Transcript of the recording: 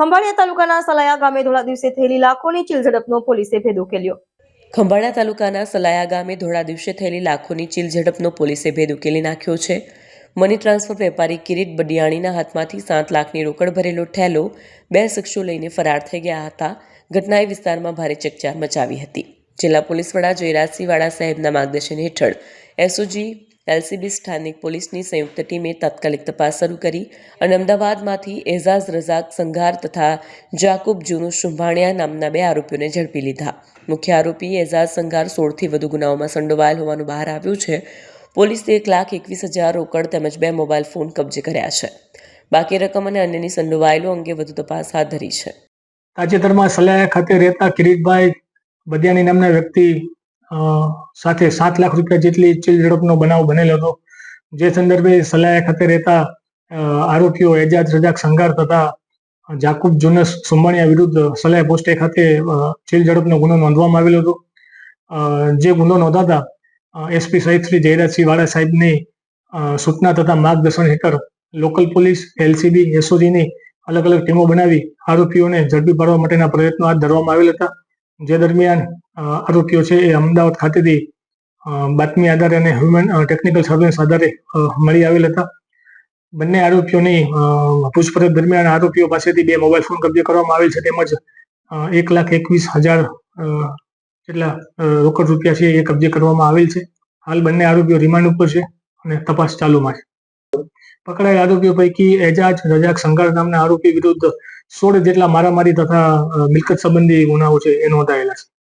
ખંભાળિયા તાલુકાના સલાયા ગામે ધોળા દિવસે થયેલી લાખોની ચીલ ઝડપનો પોલીસે ભેદ ઉકેલ્યો ખંભાળિયા તાલુકાના સલાયા ગામે ધોળા દિવસે થયેલી લાખોની ચીલ ઝડપનો પોલીસે ભેદ ઉકેલી નાખ્યો છે. મની ટ્રાન્સફર વેપારી કિરીટ બડિયાણીના હાથમાંથી સાત લાખની રોકડ ભરેલો ઠેલો, બે શખ્સો લઈને ફરાર થઈ ગયા હતા. ઘટનાએ વિસ્તારમાં ભારે ચકચાર મચાવી હતી. જિલ્લા પોલીસ વડા જયરાજસિંહ વાળા સાહેબના માર્ગદર્શન હેઠળ એસઓજી એલસીબી સ્થાનિક પોલીસની સંયુક્ત ટીમે તાત્કાલિક તપાસ શરૂ કરી અને અમદાવાદમાંથી એઝાઝ રઝાક સંઘાર તથા જાકુબ જુનુ શુંભાણિયા નામના બે આરોપીઓને ઝડપી લીધા. મુખ્ય આરોપી એઝાઝ સંઘાર સોળથી વધુ ગુનાઓમાં સંડોવાયેલ હોવાનું બહાર આવ્યું છે. પોલીસે એક લાખ એકવીસ હજાર રોકડ તેમજ બે મોબાઈલ ફોન કબજે કર્યા છે. બાકી રકમ અને અન્યની સંડોવાયેલો અંગે વધુ તપાસ હાથ ધરી છે. તાજેતરમાં સલાયા ખાતે રહેતા કિરીટભાઈ બદિયાની નામના વ્યક્તિ સાથે સાત લાખ રૂપિયા જેટલી ચીલ ઝડપનો બનાવ બનેલો હતો. જે સંદર્ભે સલાયા ખાતે રહેતા આરોપીઓ એજાજ, રજાક સંઘાર તથા જાકુબ, જુનસ સુંબાણીયા વિરુદ્ધ સલાય પોસ્ટે ખાતે ચીલ ઝડપનો ગુનો નોંધવામાં આવેલો હતો. જે ગુનો નોંધાતા એસપી સહિત શ્રી જયરાજસિંહ વાળા સાહેબની સૂચના તથા માર્ગદર્શન હેઠળ લોકલ પોલીસ, એલસીબી, એસઓજીની અલગ અલગ ટીમો બનાવી આરોપીઓને ઝડપી પાડવા માટેના પ્રયત્નો હાથ ધરવામાં આવેલ હતા. જે દરમિયાન આરોપીઓ છે એ અમદાવાદ ખાતેથી બાતમી આધારે અને હ્યુમન ટેકનિકલ સર્વેલન્સ આધારે મળી આવેલ હતા. બંને આરોપીઓની પૂછપરછ દરમિયાન આરોપીઓ પાસેથી બે મોબાઈલ ફોન કબજે કરવામાં આવેલ છે. તેમજ એક લાખ એકવીસ હજાર જેટલા રોકડ રૂપિયા છે એ કબજે કરવામાં આવેલ છે. હાલ બંને આરોપીઓ રિમાન્ડ ઉપર છે અને તપાસ ચાલુમાં છે. પકડાયેલ આરોપીઓ પૈકી એજાજ રજાક સંઘાર નામના આરોપી વિરુદ્ધ સોળ જેટલા મારામારી તથા મિલકત સંબંધી ગુનાઓ છે એ નોંધાયેલા છે.